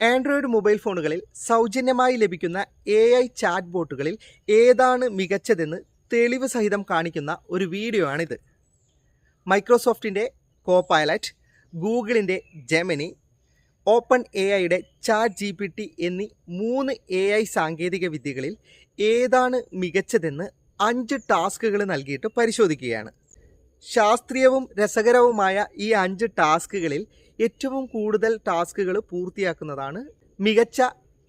Android mobile ഫോണുകളിൽ സൗജന്യമായി ലഭിക്കുന്ന എ ഐ ചാറ്റ് ബോട്ടുകളിൽ ഏതാണ് മികച്ചതെന്ന് തെളിവ് സഹിതം കാണിക്കുന്ന ഒരു വീഡിയോ ആണിത്. മൈക്രോസോഫ്റ്റിന്റെ കോപൈലറ്റ് ഗൂഗിളിന്റെ ജെമിനി ഓപ്പൺ എ ഐയുടെ ചാറ്റ് ജി പി ടി എന്നീ മൂന്ന് എ ഐ സാങ്കേതിക വിദ്യകളിൽ ഏതാണ് മികച്ചതെന്ന് അഞ്ച് ടാസ്കുകൾ നൽകിയിട്ട് പരിശോധിക്കുകയാണ്. ശാസ്ത്രീയവും രസകരവുമായ ഈ അഞ്ച് ടാസ്കുകളിൽ ഏറ്റവും കൂടുതൽ ടാസ്കുകൾ പൂർത്തിയാക്കുന്നതാണ് മികച്ച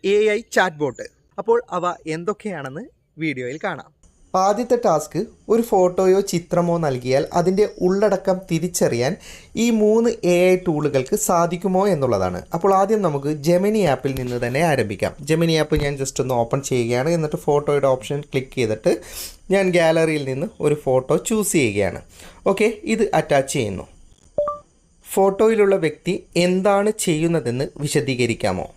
എ ഐ ചാറ്റ് ബോട്ട് അപ്പോൾ അവ എന്തൊക്കെയാണെന്ന് വീഡിയോയിൽ കാണാം. ആദ്യത്തെ ടാസ്ക് ഒരു ഫോട്ടോയോ ചിത്രമോ നൽകിയാൽ അതിന്റെ ഉള്ളടക്കം തിരിച്ചറിയാൻ ഈ മൂന്ന് എ ഐ ടൂളുകൾക്ക് സാധിക്കുമോ എന്നുള്ളതാണ്. അപ്പോൾ ആദ്യം നമുക്ക് ജെമിനി ആപ്പിൽ നിന്ന് തന്നെ ആരംഭിക്കാം. ജെമിനി ആപ്പ് ഞാൻ ജസ്റ്റ് ഒന്ന് ഓപ്പൺ ചെയ്യുകയാണ്. എന്നിട്ട് ഫോട്ടോയുടെ ഓപ്ഷൻ ക്ലിക്ക് ചെയ്തിട്ട് ഞാൻ ഗാലറിയിൽ നിന്ന് ഒരു ഫോട്ടോ ചൂസ് ചെയ്യുകയാണ്. ഓക്കെ ഇത് അറ്റാച്ച് ചെയ്യുന്നു. ഫോട്ടോയിലുള്ള വ്യക്തി എന്താണ് ചെയ്യുന്നതെന്ന് വിശദീകരിക്കാമോ?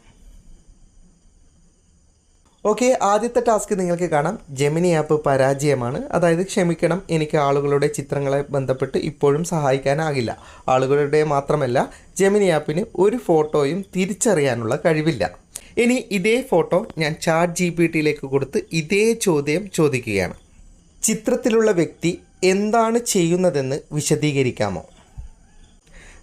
ഓക്കെ ആദ്യത്തെ ടാസ്ക് നിങ്ങൾക്ക് കാണാം. ജെമിനി ആപ്പ് പരാജയമാണ്. അതായത് ക്ഷമിക്കണം എനിക്ക് ആളുകളുടെ ചിത്രങ്ങളെ ബന്ധപ്പെട്ട് ഇപ്പോഴും സഹായിക്കാനാകില്ല. ആളുകളുടെ മാത്രമല്ല ജെമിനി ആപ്പിന് ഒരു ഫോട്ടോയും തിരിച്ചറിയാനുള്ള കഴിവില്ല. ഇനി ഇതേ ഫോട്ടോ ഞാൻ ചാറ്റ് ജി പി ടിയിലേക്ക് കൊടുത്ത് ഇതേ ചോദ്യം ചോദിക്കുകയാണ്. ചിത്രത്തിലുള്ള വ്യക്തി എന്താണ് ചെയ്യുന്നതെന്ന് വിശദീകരിക്കാമോ?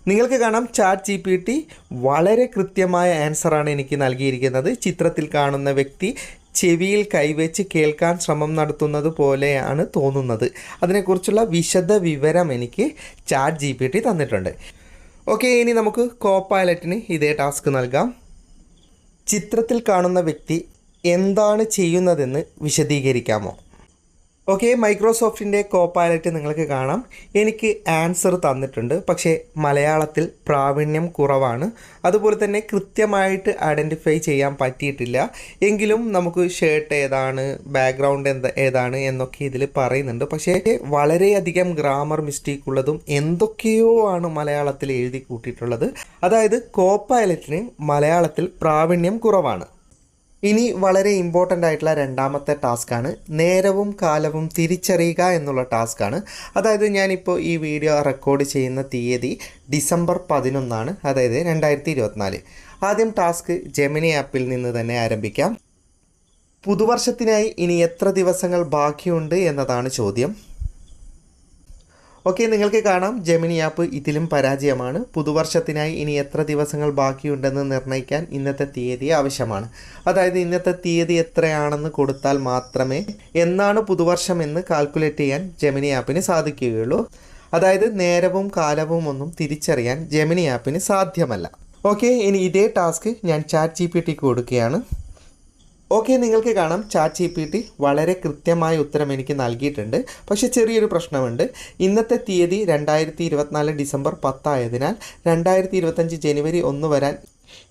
നിങ്ങൾക്ക് കാണാം ചാറ്റ് ജി പി ടി വളരെ കൃത്യമായ ആൻസറാണ് എനിക്ക് നൽകിയിരിക്കുന്നത്. ചിത്രത്തിൽ കാണുന്ന വ്യക്തി ചെവിയിൽ കൈവച്ച് കേൾക്കാൻ ശ്രമം നടത്തുന്നത് പോലെയാണ് തോന്നുന്നത്. അതിനെക്കുറിച്ചുള്ള വിശദ വിവരം എനിക്ക് ചാറ്റ് ജി പി ടി തന്നിട്ടുണ്ട്. ഓക്കെ ഇനി നമുക്ക് കോ പൈലറ്റിന് ഇതേ ടാസ്ക് നൽകാം. ചിത്രത്തിൽ കാണുന്ന വ്യക്തി എന്താണ് ചെയ്യുന്നതെന്ന് വിശദീകരിക്കാമോ? ഓക്കെ മൈക്രോസോഫ്റ്റിന്റെ കോപ്പൈലറ്റ് നിങ്ങൾക്ക് കാണാം. എനിക്ക് ആൻസർ തന്നിട്ടുണ്ട്. പക്ഷേ മലയാളത്തിൽ പ്രാവീണ്യം കുറവാണ്. അതുപോലെ തന്നെ കൃത്യമായിട്ട് ഐഡന്റിഫൈ ചെയ്യാൻ പറ്റിയിട്ടില്ല. എങ്കിലും നമുക്ക് ഷർട്ട് ഏതാണ് ബാക്ക്ഗ്രൗണ്ട് എന്താ ഏതാണ് എന്നൊക്കെ ഇതിൽ പറയുന്നുണ്ട്. പക്ഷേ വളരെയധികം ഗ്രാമർ മിസ്റ്റേക്ക് ഉള്ളതും എന്തൊക്കെയോ ആണ് മലയാളത്തിൽ എഴുതി കൂട്ടിയിട്ടുള്ളത്. അതായത് കോപ്പൈലറ്റിന് മലയാളത്തിൽ പ്രാവീണ്യം കുറവാണ്. ഇനി വളരെ ഇമ്പോർട്ടന്റ് ആയിട്ടുള്ള രണ്ടാമത്തെ ടാസ്ക്കാണ് നേരവും കാലവും തിരിച്ചറിയുക എന്നുള്ള ടാസ്ക്കാണ് അതായത് ഞാനിപ്പോൾ ഈ വീഡിയോ റെക്കോർഡ് ചെയ്യുന്ന തീയതി ഡിസംബർ പതിനൊന്നാണ് അതായത് രണ്ടായിരത്തി ഇരുപത്തിനാല് ആദ്യം ടാസ്ക് ജെമിനി ആപ്പിൽ നിന്ന് തന്നെ ആരംഭിക്കാം. പുതുവർഷത്തിനായി ഇനി എത്ര ദിവസങ്ങൾ ബാക്കിയുണ്ട് എന്നതാണ് ചോദ്യം. ഓക്കെ നിങ്ങൾക്ക് കാണാം. ജെമിനി ആപ്പ് ഇതിലും പരാജയമാണ്. പുതുവർഷത്തിനായി ഇനി എത്ര ദിവസങ്ങൾ ബാക്കിയുണ്ടെന്ന് നിർണയിക്കാൻ ഇന്നത്തെ തീയതി ആവശ്യമാണ്. അതായത് ഇന്നത്തെ തീയതി എത്രയാണെന്ന് കൊടുത്താൽ മാത്രമേ എന്നാണ് പുതുവർഷം എന്ന് കാൽക്കുലേറ്റ് ചെയ്യാൻ ജെമിനി ആപ്പിന് സാധിക്കുകയുള്ളൂ. അതായത് നേരവും കാലവും ഒന്നും തിരിച്ചറിയാൻ ജെമിനി ആപ്പിന് സാധ്യമല്ല. ഓക്കെ ഇനി ഇതേ ടാസ്ക് ഞാൻ ചാറ്റ് ജി പി ടിക്ക് കൊടുക്കുകയാണ്. ഓക്കെ നിങ്ങൾക്ക് കാണാം. ചാറ്റ് ജി പി ടി വളരെ കൃത്യമായ ഉത്തരം എനിക്ക് നൽകിയിട്ടുണ്ട്. പക്ഷേ ചെറിയൊരു പ്രശ്നമുണ്ട്. ഇന്നത്തെ തീയതി രണ്ടായിരത്തി ഇരുപത്തിനാല് ഡിസംബർ പത്തായതിനാൽ രണ്ടായിരത്തി ഇരുപത്തഞ്ച് ജനുവരി ഒന്ന് വരാൻ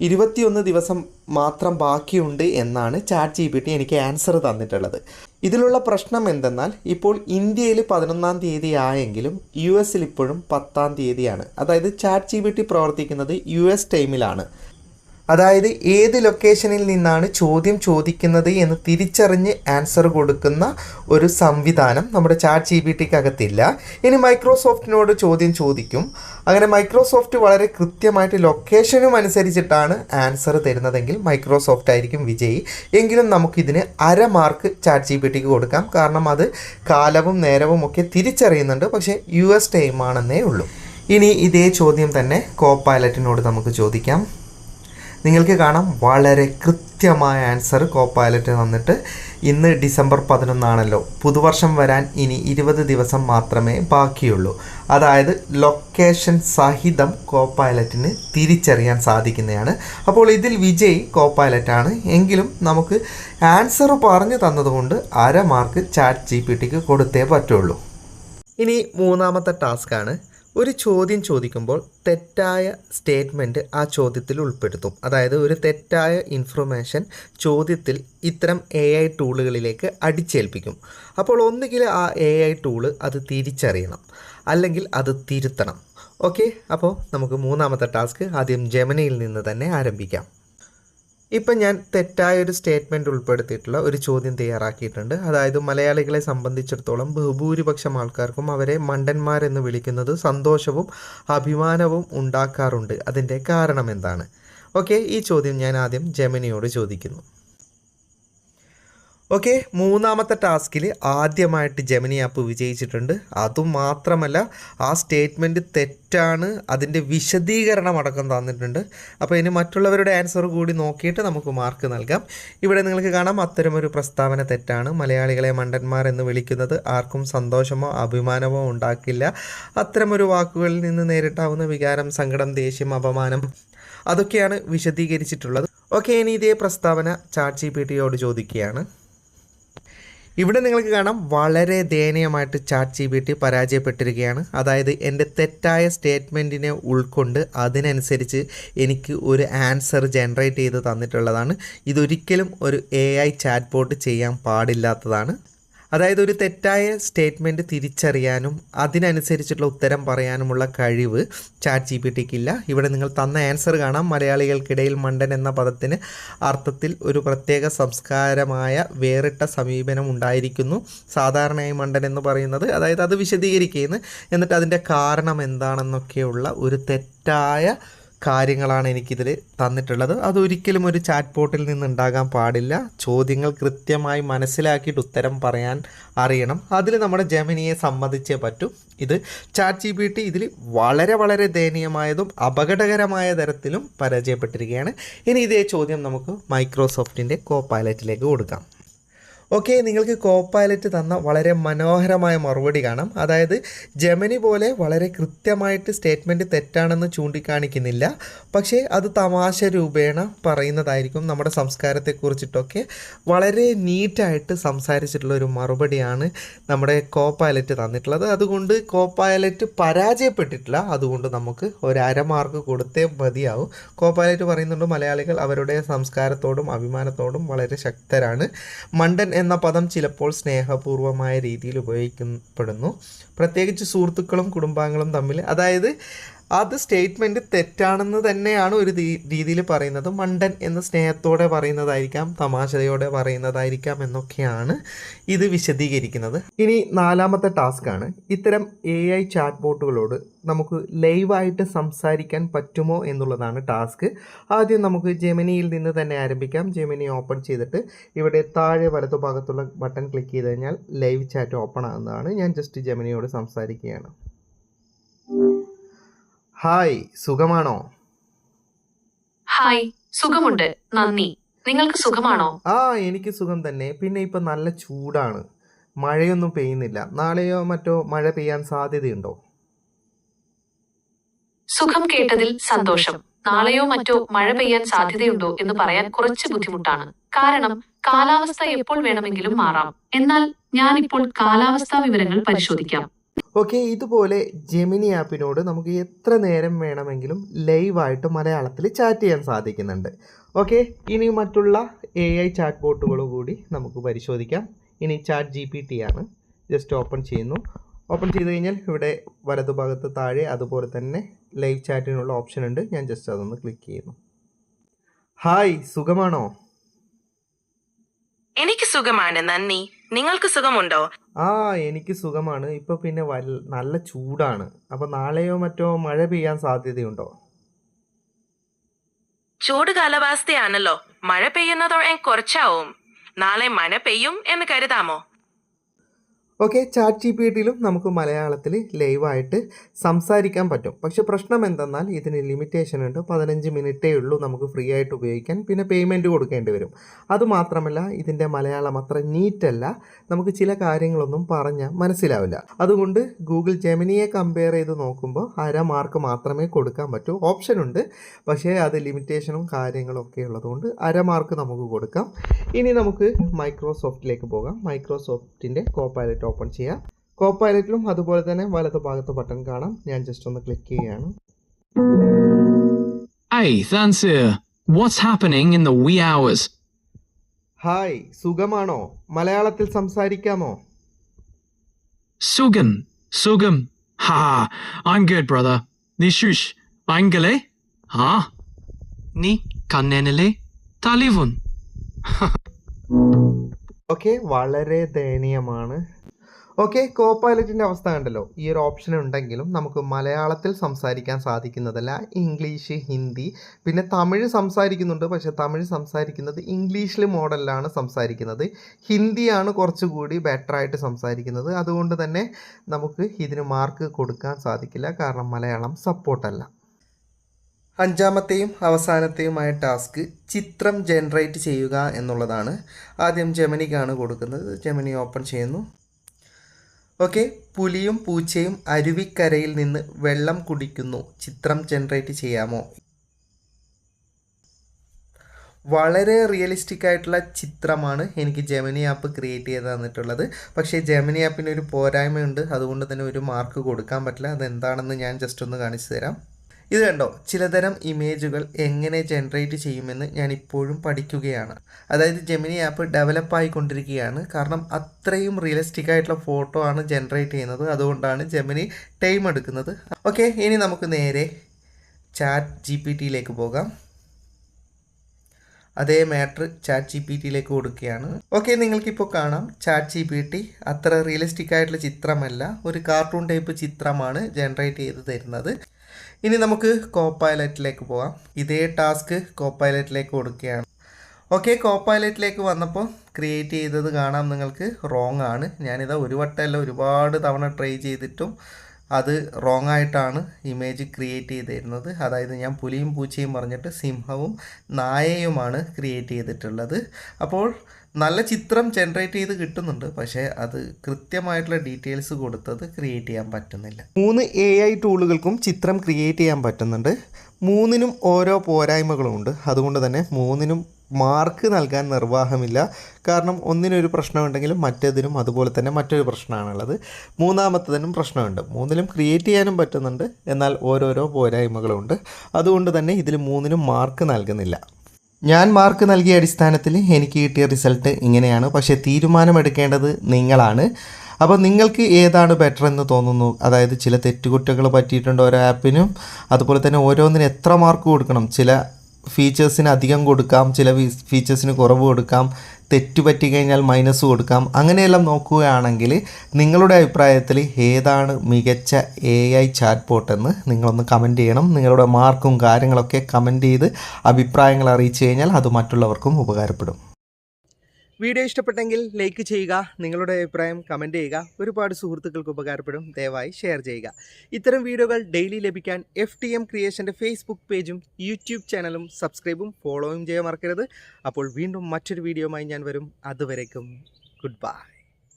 ഇരുപത്തിയൊന്ന് ദിവസം മാത്രം ബാക്കിയുണ്ട് എന്നാണ് ചാറ്റ് ജി പി ടി എനിക്ക് ആൻസർ തന്നിട്ടുള്ളത്. ഇതിലുള്ള പ്രശ്നം എന്തെന്നാൽ ഇപ്പോൾ ഇന്ത്യയിൽ പതിനൊന്നാം തീയതി ആയെങ്കിലും യു എസിൽ ഇപ്പോഴും പത്താം തീയതിയാണ്. അതായത് ചാറ്റ് ജി പി ടി പ്രവർത്തിക്കുന്നത് യു എസ് ടൈമിലാണ്. അതായത് ഏത് ലൊക്കേഷനിൽ നിന്നാണ് ചോദ്യം ചോദിക്കുന്നത് എന്ന് തിരിച്ചറിഞ്ഞ് ആൻസർ കൊടുക്കുന്ന ഒരു സംവിധാനം നമ്മുടെ ചാറ്റ് ജി ബി ടിക്ക് അകത്തില്ല ഇനി മൈക്രോസോഫ്റ്റിനോട് ചോദ്യം ചോദിക്കും. അങ്ങനെ മൈക്രോസോഫ്റ്റ് വളരെ കൃത്യമായിട്ട് ലൊക്കേഷനും അനുസരിച്ചിട്ടാണ് ആൻസർ തരുന്നതെങ്കിൽ മൈക്രോസോഫ്റ്റ് ആയിരിക്കും വിജയി. എങ്കിലും നമുക്കിതിന് അര മാർക്ക് ചാറ്റ് ജി ബി ടിക്ക് കൊടുക്കാം. കാരണം അത് കാലവും നേരവും ഒക്കെ തിരിച്ചറിയുന്നുണ്ട്. പക്ഷേ യു എസ് ടൈമാണെന്നേ ഉള്ളൂ. ഇനി ഇതേ ചോദ്യം തന്നെ കോ പൈലറ്റിനോട് നമുക്ക് ചോദിക്കാം. നിങ്ങൾക്ക് കാണാം. വളരെ കൃത്യമായ ആൻസർ കോ പൈലറ്റ് തന്നിട്ട് ഇന്ന് ഡിസംബർ പതിനൊന്നാണല്ലോ. പുതുവർഷം വരാൻ ഇനി ഇരുപത് ദിവസം മാത്രമേ ബാക്കിയുള്ളൂ. അതായത് ലൊക്കേഷൻ സഹിതം കോ പൈലറ്റിന് തിരിച്ചറിയാൻ സാധിക്കുന്നതാണ്. അപ്പോൾ ഇതിൽ വിജയ് കോ പൈലറ്റാണ് എങ്കിലും നമുക്ക് ആൻസർ പറഞ്ഞു തന്നതുകൊണ്ട് അര മാർക്ക് ചാറ്റ് ജി പി ടിക്ക് കൊടുത്തേ പറ്റുള്ളൂ. ഇനി മൂന്നാമത്തെ ടാസ്ക്കാണ് ഒരു ചോദ്യം ചോദിക്കുമ്പോൾ തെറ്റായ സ്റ്റേറ്റ്മെന്റ് ആ ചോദ്യത്തിൽ ഉൾപ്പെടുത്തും. അതായത് ഒരു തെറ്റായ ഇൻഫർമേഷൻ ചോദ്യത്തിൽ ഇത്തരം എ ഐ ടൂളുകളിലേക്ക് അടിച്ചേൽപ്പിക്കും. അപ്പോൾ ഒന്നുകിൽ ആ എ ഐ ടൂൾ അത് തിരിച്ചറിയണം അല്ലെങ്കിൽ അത് തിരുത്തണം. ഓക്കെ അപ്പോൾ നമുക്ക് മൂന്നാമത്തെ ടാസ്ക് ആദ്യം ജമനയിൽ നിന്ന് തന്നെ ആരംഭിക്കാം. ഇപ്പം ഞാൻ തെറ്റായ ഒരു സ്റ്റേറ്റ്മെന്റ് ഉൾപ്പെടുത്തിയിട്ടുള്ള ഒരു ചോദ്യം തയ്യാറാക്കിയിട്ടുണ്ട്. അതായത് മലയാളികളെ സംബന്ധിച്ചിടത്തോളം ബഹുഭൂരിപക്ഷം ആൾക്കാർക്കും അവരെ മണ്ടന്മാരെന്ന് വിളിക്കുന്നത് സന്തോഷവും അഭിമാനവും ഉണ്ടാക്കാറുണ്ട്. അതിന്റെ കാരണം എന്താണ്? ഓക്കെ ഈ ചോദ്യം ഞാൻ ആദ്യം ജെമിനിയോട് ചോദിക്കുന്നു. ഓക്കെ മൂന്നാമത്തെ ടാസ്കിൽ ആദ്യമായിട്ട് ജെമിനി ആപ്പ് വിജയിച്ചിട്ടുണ്ട്. അതുമാത്രമല്ല ആ സ്റ്റേറ്റ്മെന്റ് തെറ്റാണ് അതിന്റെ വിശദീകരണം അടക്കം തന്നിട്ടുണ്ട്. അപ്പോൾ ഇനി മറ്റുള്ളവരുടെ ആൻസർ കൂടി നോക്കിയിട്ട് നമുക്ക് മാർക്ക് നൽകാം. ഇവിടെ നിങ്ങൾക്ക് കാണാം അത്തരമൊരു പ്രസ്താവന തെറ്റാണ്. മലയാളികളെ മണ്ടന്മാർ എന്ന് വിളിക്കുന്നത് ആർക്കും സന്തോഷമോ അഭിമാനമോ ഉണ്ടാക്കില്ല. അത്തരമൊരു വാക്കുകളിൽ നിന്ന് നേരിട്ടാവുന്ന വികാരം സങ്കടം ദേഷ്യം അപമാനം അതൊക്കെയാണ് വിശദീകരിച്ചിട്ടുള്ളത്. ഓക്കെ ഇനി ഇതേ പ്രസ്താവന ചാറ്റ് ജി പി ടിയോട് ചോദിക്കുകയാണ്. ഇവിടെ നിങ്ങൾക്ക് കാണാം വളരെ ദയനീയമായിട്ട് ചാറ്റ് ജി ബി ടി പരാജയപ്പെട്ടിരിക്കുകയാണ്. അതായത് എന്റെ തെറ്റായ സ്റ്റേറ്റ്മെന്റിനെ ഉൾക്കൊണ്ട് അതിനനുസരിച്ച് എനിക്ക് ഒരു ആൻസർ ജനറേറ്റ് ചെയ്ത് തന്നിട്ടുള്ളതാണ്. ഇതൊരിക്കലും ഒരു എ ഐ ചാറ്റ് ബോട്ട് ചെയ്യാൻ പാടില്ലാത്തതാണ്. അതായത് ഒരു തെറ്റായ സ്റ്റേറ്റ്മെന്റ് തിരിച്ചറിയാനും അതിനനുസരിച്ചുള്ള ഉത്തരം പറയാനുമുള്ള കഴിവ് ചാറ്റ് ജി പി ടിക്കില്ല ഇവിടെ നിങ്ങൾ തന്ന ആൻസർ കാണാം. മലയാളികൾക്കിടയിൽ മണ്ടൻ എന്ന പദത്തിന് അർത്ഥത്തിൽ ഒരു പ്രത്യേക സംസ്കാരമായ വേറിട്ട സമീപനം ഉണ്ടായിരിക്കുന്നു. സാധാരണയായി മണ്ടൻ എന്ന് പറയുന്നത് അതായത് അത് വിശദീകരിക്കുന്നു എന്നിട്ട് അതിന്റെ കാരണം എന്താണെന്നൊക്കെയുള്ള ഒരു തെറ്റായ കാര്യങ്ങളാണ് എനിക്കിതിൽ തന്നിട്ടുള്ളത്. അതൊരിക്കലും ഒരു ചാറ്റ് പോർട്ടിൽ നിന്നുണ്ടാകാൻ പാടില്ല. ചോദ്യങ്ങൾ കൃത്യമായി മനസ്സിലാക്കിയിട്ട് ഉത്തരം പറയാൻ അറിയണം. അതിൽ നമ്മുടെ ജെമിനിയെ സംബന്ധിച്ചേ പറ്റൂ. ഇത് ചാറ്റ് ജി ടി ഇതിൽ വളരെ വളരെ ദയനീയമായതും അപകടകരമായ തരത്തിലും പരാജയപ്പെട്ടിരിക്കുകയാണ്. ഇനി ഇതേ ചോദ്യം നമുക്ക് മൈക്രോസോഫ്റ്റിന്റെ കോ പൈലറ്റിലേക്ക് കൊടുക്കാം. ഓക്കെ നിങ്ങൾക്ക് കോ പൈലറ്റ് തന്ന വളരെ മനോഹരമായ മറുപടി കാണാം. അതായത് ജെമിനി പോലെ വളരെ കൃത്യമായിട്ട് സ്റ്റേറ്റ്മെന്റ് തെറ്റാണെന്ന് ചൂണ്ടിക്കാണിക്കുന്നില്ല. പക്ഷേ അത് തമാശ രൂപേണ പറയുന്നതായിരിക്കും നമ്മുടെ സംസ്കാരത്തെക്കുറിച്ചിട്ടൊക്കെ. വളരെ നീറ്റായിട്ട് സംസാരിച്ചിട്ടുള്ള ഒരു മറുപടിയാണ് നമ്മുടെ കോ പൈലറ്റ് തന്നിട്ടുള്ളത്. അതുകൊണ്ട് കോ പൈലറ്റ് പരാജയപ്പെട്ടിട്ടില്ല. അതുകൊണ്ട് നമുക്ക് ഒരു അരമാർക്ക് കൊടുത്തേ മതിയാവും. കോ പൈലറ്റ് പറയുന്നുണ്ട് മലയാളികൾ അവരുടെ സംസ്കാരത്തോടും അഭിമാനത്തോടും വളരെ ശക്തരാണ്. മണ്ടൻ എന്ന പദം ചിലപ്പോൾ സ്നേഹപൂർവമായ രീതിയിൽ ഉപയോഗിക്കപ്പെടുന്നു. പ്രത്യേകിച്ച് സുഹൃത്തുക്കളും കുടുംബാംഗങ്ങളും തമ്മിൽ അതായത് അത് സ്റ്റേറ്റ്മെന്റ് തെറ്റാണെന്ന് തന്നെയാണ് ഒരു രീതിയിൽ പറയുന്നത്. മണ്ടൻ എന്ന് സ്നേഹത്തോടെ പറയുന്നതായിരിക്കാം തമാശയോടെ പറയുന്നതായിരിക്കാം എന്നൊക്കെയാണ് ഇത് വിശദീകരിക്കുന്നത്. ഇനി നാലാമത്തെ ടാസ്ക്കാണ് ഇത്തരം എ ഐ ചാറ്റ് ബോട്ടുകളോട് നമുക്ക് ലൈവായിട്ട് സംസാരിക്കാൻ പറ്റുമോ എന്നുള്ളതാണ് ടാസ്ക് ആദ്യം നമുക്ക് ജെമിനിയിൽ നിന്ന് തന്നെ ആരംഭിക്കാം. ജെമിനി ഓപ്പൺ ചെയ്തിട്ട് ഇവിടെ താഴെ വലതുഭാഗത്തുള്ള ബട്ടൺ ക്ലിക്ക് ചെയ്ത് കഴിഞ്ഞാൽ ലൈവ് ചാറ്റ് ഓപ്പൺ ആകുന്നതാണ് ഞാൻ ജസ്റ്റ് ജെമിനിയോട് സംസാരിക്കുകയാണ്. ഹായ് സുഖമാണോ? ഹായ് സുഖമുണ്ട്. നന്ദി. നിങ്ങൾക്ക് സുഖമാണോ? ആ എനിക്ക് സുഖം തന്നെ. പിന്നെ ഇപ്പം നല്ല ചൂടാണ്. മഴയൊന്നും പെയ്യുന്നില്ല. നാളെയോ മറ്റോ മഴ പെയ്യാൻ സാധ്യതയുണ്ടോ? സുഖം കേട്ടതിൽ സന്തോഷം. നാളെയോ മറ്റോ മഴ പെയ്യാൻ സാധ്യതയുണ്ടോ എന്ന് പറയാൻ കുറച്ച് ബുദ്ധിമുട്ടാണ്. കാരണം കാലാവസ്ഥ എപ്പോൾ വേണമെങ്കിലും മാറാം. എന്നാൽ ഞാനിപ്പോൾ കാലാവസ്ഥാ വിവരങ്ങൾ പരിശോധിക്കാം. ഓക്കെ ഇതുപോലെ ജെമിനി ആപ്പിനോട് നമുക്ക് എത്ര നേരം വേണമെങ്കിലും ലൈവായിട്ട് മലയാളത്തിൽ ചാറ്റ് ചെയ്യാൻ സാധിക്കുന്നുണ്ട്. ഓക്കെ ഇനി മറ്റുള്ള എ ഐ ചാറ്റ് ബോട്ടുകൾ കൂടി നമുക്ക് പരിശോധിക്കാം. ഇനി ചാറ്റ് ജി പി ടി ആണ്. ജസ്റ്റ് ഓപ്പൺ ചെയ്യുന്നു. ഓപ്പൺ ചെയ്ത് കഴിഞ്ഞാൽ ഇവിടെ വലതുഭാഗത്ത് താഴെ അതുപോലെ തന്നെ ലൈവ് ചാറ്റിനുള്ള ഓപ്ഷൻ ഉണ്ട്. ഞാൻ ജസ്റ്റ് അതൊന്ന് ക്ലിക്ക് ചെയ്യുന്നു. ഹായ് സുഖമാണോ? എനിക്ക് സുഖമാണ് നന്ദി. നിങ്ങൾക്ക് സുഖമുണ്ടോ? ആ എനിക്ക് സുഖമാണ്. ഇപ്പൊ പിന്നെ നല്ല ചൂടാണ്. അപ്പൊ നാളെയോ മറ്റോ മഴ പെയ്യാൻ സാധ്യതയുണ്ടോ? ചൂട് കാലാവസ്ഥയാണല്ലോ. മഴ പെയ്യുന്നതോടെ കുറച്ചാവും. നാളെ മഴ പെയ്യും എന്ന് കരുതാമോ? ഓക്കെ ചാറ്റ് ജി പി ടിയിലും നമുക്ക് മലയാളത്തിൽ ലൈവായിട്ട് സംസാരിക്കാൻ പറ്റും. പക്ഷെ പ്രശ്നം എന്തെന്നാൽ ഇതിന് ലിമിറ്റേഷൻ ഉണ്ട്. പതിനഞ്ച് മിനിറ്റേ ഉള്ളൂ നമുക്ക് ഫ്രീ ആയിട്ട് ഉപയോഗിക്കാൻ. പിന്നെ പേയ്മെന്റ് കൊടുക്കേണ്ടി വരും. അതുമാത്രമല്ല ഇതിന്റെ മലയാളം അത്ര നീറ്റല്ല നമുക്ക് ചില കാര്യങ്ങളൊന്നും പറഞ്ഞാൽ മനസ്സിലാവില്ല. അതുകൊണ്ട് ഗൂഗിൾ ജെമിനിയെ കമ്പയർ ചെയ്ത് നോക്കുമ്പോൾ അര മാർക്ക് മാത്രമേ കൊടുക്കാൻ പറ്റൂ. ഓപ്ഷൻ ഉണ്ട്. പക്ഷേ അത് ലിമിറ്റേഷനും കാര്യങ്ങളും ഒക്കെ ഉള്ളതുകൊണ്ട് അര മാർക്ക് നമുക്ക് കൊടുക്കാം. ഇനി നമുക്ക് മൈക്രോസോഫ്റ്റിലേക്ക് പോകാം മൈക്രോസോഫ്റ്റിന്റെ കോ പൈലറ്റ് ഓപ്പൺ ചെയ്യാം കോ പൈലറ്റിലും അതുപോലെ തന്നെ വലത് ഭാഗത്ത് ബട്ടൺ കാണാം ഞാൻ ജസ്റ്റ് ഒന്ന് ക്ലിക്ക് ചെയ്യാണ് Hey, Thansir, what's happening in the wee hours? Hi സുഖമാണോ മലയാളത്തിൽ സംസാരിക്കാമോ സുഖം സുഖം Ha, I'm good, brother. Nishush, Angale? Ha? Ni Kannenele, talivun. Okay വളരെ ദയനീയമാണ്. ഓക്കെ കോ പൈലറ്റിന്റെ അവസ്ഥ കണ്ടല്ലോ. ഈ ഒരു ഓപ്ഷൻ ഉണ്ടെങ്കിലും നമുക്ക് മലയാളത്തിൽ സംസാരിക്കാൻ സാധിക്കുന്നതല്ല ഇംഗ്ലീഷ് ഹിന്ദി. പിന്നെ തമിഴ് സംസാരിക്കുന്നുണ്ട് പക്ഷേ തമിഴ് സംസാരിക്കുന്നത് ഇംഗ്ലീഷിൽ മോഡലിലാണ് സംസാരിക്കുന്നത്. ഹിന്ദിയാണ് കുറച്ചുകൂടി ബെറ്ററായിട്ട് സംസാരിക്കുന്നത്. അതുകൊണ്ട് തന്നെ നമുക്ക് ഇതിന് മാർക്ക് കൊടുക്കാൻ സാധിക്കില്ല. കാരണം മലയാളം സപ്പോർട്ടല്ല അഞ്ചാമത്തെയും അവസാനത്തെയുമായ ടാസ്ക് ചിത്രം ജനറേറ്റ് ചെയ്യുക എന്നുള്ളതാണ്. ആദ്യം ജെമിനിക്കാണ് കൊടുക്കുന്നത്. ജെമിനി ഓപ്പൺ ചെയ്യുന്നു. ഓക്കെ പുലിയും പൂച്ചയും അരുവിക്കരയിൽ നിന്ന് വെള്ളം കുടിക്കുന്നു. ചിത്രം ജനറേറ്റ് ചെയ്യാമോ? വളരെ റിയലിസ്റ്റിക് ആയിട്ടുള്ള ചിത്രമാണ് എനിക്ക് ജെമിനി ആപ്പ് ക്രിയേറ്റ് ചെയ്ത് തന്നിട്ടുള്ളത്. പക്ഷേ ജെമിനി ആപ്പിന് ഒരു പോരായ്മയുണ്ട്. അതുകൊണ്ട് തന്നെ ഒരു മാർക്ക് കൊടുക്കാൻ പറ്റില്ല. അതെന്താണെന്ന് ഞാൻ ജസ്റ്റ് ഒന്ന് കാണിച്ചു തരാം. ഇത് കണ്ടോ? ചിലതരം ഇമേജുകൾ എങ്ങനെ ജനറേറ്റ് ചെയ്യുമെന്ന് ഞാൻ ഇപ്പോഴും പഠിക്കുകയാണ്. അതായത് ജെമിനി ആപ്പ് ഡെവലപ്പ് ആയിക്കൊണ്ടിരിക്കുകയാണ്. കാരണം അത്രയും റിയലിസ്റ്റിക് ആയിട്ടുള്ള ഫോട്ടോ ആണ് ജനറേറ്റ് ചെയ്യുന്നത്. അതുകൊണ്ടാണ് ജെമിനി ടൈം എടുക്കുന്നത്. ഓക്കെ ഇനി നമുക്ക് നേരെ ചാറ്റ് ജി പി ടിയിലേക്ക് പോകാം. അതേ മാറ്റർ ചാറ്റ് ജി പി ടിയിലേക്ക് കൊടുക്കുകയാണ്. ഓക്കെ നിങ്ങൾക്കിപ്പോൾ കാണാം. ചാറ്റ് ജി പി ടി അത്ര റിയലിസ്റ്റിക് ആയിട്ടുള്ള ചിത്രമല്ല. ഒരു കാർട്ടൂൺ ടൈപ്പ് ചിത്രമാണ് ജനറേറ്റ് ചെയ്ത് തരുന്നത്. ഇനി നമുക്ക് കോപ്പൈലറ്റിലേക്ക് പോകാം ഇതേ ടാസ്ക് കോപ്പൈലറ്റിലേക്ക് കൊടുക്കുകയാണ്. ഓക്കെ കോപ്പൈലറ്റിലേക്ക് വന്നപ്പോൾ ക്രിയേറ്റ് ചെയ്തത് കാണാം നിങ്ങൾക്ക്. റോങ് ആണ്. ഞാനിതാ ഒരു വട്ടമല്ല ഒരുപാട് തവണ ട്രൈ ചെയ്തിട്ടും അത് റോങ് ആയിട്ടാണ് ഇമേജ് ക്രിയേറ്റ് ചെയ്തിരുന്നത്. അതായത് ഞാൻ പുലിയും പൂച്ചയും പറഞ്ഞിട്ട് സിംഹവും നായയുമാണ് ക്രിയേറ്റ് ചെയ്തിട്ടുള്ളത്. അപ്പോൾ നല്ല ചിത്രം ജനറേറ്റ് ചെയ്ത് കിട്ടുന്നുണ്ട്. പക്ഷേ അത് കൃത്യമായിട്ടുള്ള ഡീറ്റെയിൽസ് കൊടുത്തത് ക്രിയേറ്റ് ചെയ്യാൻ പറ്റുന്നില്ല. മൂന്ന് എ ഐ ടൂളുകൾക്കും ചിത്രം ക്രിയേറ്റ് ചെയ്യാൻ പറ്റുന്നുണ്ട്. മൂന്നിനും ഓരോ പോരായ്മകളുമുണ്ട് അതുകൊണ്ട് തന്നെ മൂന്നിനും മാർക്ക് നൽകാൻ നിർവാഹമില്ല. കാരണം ഒന്നിനൊരു പ്രശ്നമുണ്ടെങ്കിലും മറ്റേതിനും അതുപോലെ തന്നെ മറ്റൊരു പ്രശ്നമാണുള്ളത്. മൂന്നാമത്തതിനും പ്രശ്നമുണ്ട്. മൂന്നിലും ക്രിയേറ്റ് ചെയ്യാനും പറ്റുന്നുണ്ട്. എന്നാൽ ഓരോരോ പോരായ്മകളുണ്ട് അതുകൊണ്ട് തന്നെ ഇതിൽ മൂന്നിനും മാർക്ക് നൽകുന്നില്ല. ഞാൻ മാർക്ക് നൽകിയ അടിസ്ഥാനത്തിൽ എനിക്ക് കിട്ടിയ റിസൾട്ട് ഇങ്ങനെയാണ്. പക്ഷേ തീരുമാനമെടുക്കേണ്ടത് നിങ്ങളാണ്. അപ്പോൾ നിങ്ങൾക്ക് ഏതാണ് ബെറ്റർ എന്ന് തോന്നുന്നു? അതായത് ചില തെറ്റുകുറ്റകൾ പറ്റിയിട്ടുണ്ട് ഓരോ ആപ്പിനും അതുപോലെ തന്നെ ഓരോന്നിനും എത്ര മാർക്ക് കൊടുക്കണം? ചില ഫീച്ചേഴ്സിന് അധികം കൊടുക്കാം ചില ഫീച്ചേഴ്സിന് കുറവ് കൊടുക്കാം തെറ്റ് പറ്റി കഴിഞ്ഞാൽ മൈനസ് കൊടുക്കാം അങ്ങനെയെല്ലാം നോക്കുകയാണെങ്കിൽ നിങ്ങളുടെ അഭിപ്രായത്തിൽ ഏതാണ് മികച്ച എ ഐ ചാറ്റ് പോട്ടെന്ന് നിങ്ങളൊന്ന് കമന്റ് ചെയ്യണം. നിങ്ങളുടെ മാർക്കും കാര്യങ്ങളൊക്കെ കമന്റ് ചെയ്ത് അഭിപ്രായങ്ങൾ അറിയിച്ചു കഴിഞ്ഞാൽ അത് മറ്റുള്ളവർക്കും ഉപകാരപ്പെടും. വീഡിയോ ഇഷ്ടപ്പെട്ടെങ്കിൽ ലൈക്ക് ചെയ്യുക നിങ്ങളുടെ അഭിപ്രായം കമന്റ് ചെയ്യുക ഒരുപാട് സുഹൃത്തുക്കൾക്ക് ഉപകാരപ്പെടും ദയവായി ഷെയർ ചെയ്യുക. ഇത്തരം വീഡിയോകൾ ഡെയിലി ലഭിക്കാൻ എഫ് ടി എം ക്രിയേഷന്റെ ഫേസ്ബുക്ക് പേജും യൂട്യൂബ് ചാനലും സബ്സ്ക്രൈബും ഫോളോയും ചെയ്യാൻ മറക്കരുത്. അപ്പോൾ വീണ്ടും മറ്റൊരു വീഡിയോയുമായി ഞാൻ വരും. അതുവരേക്കും ഗുഡ് ബൈ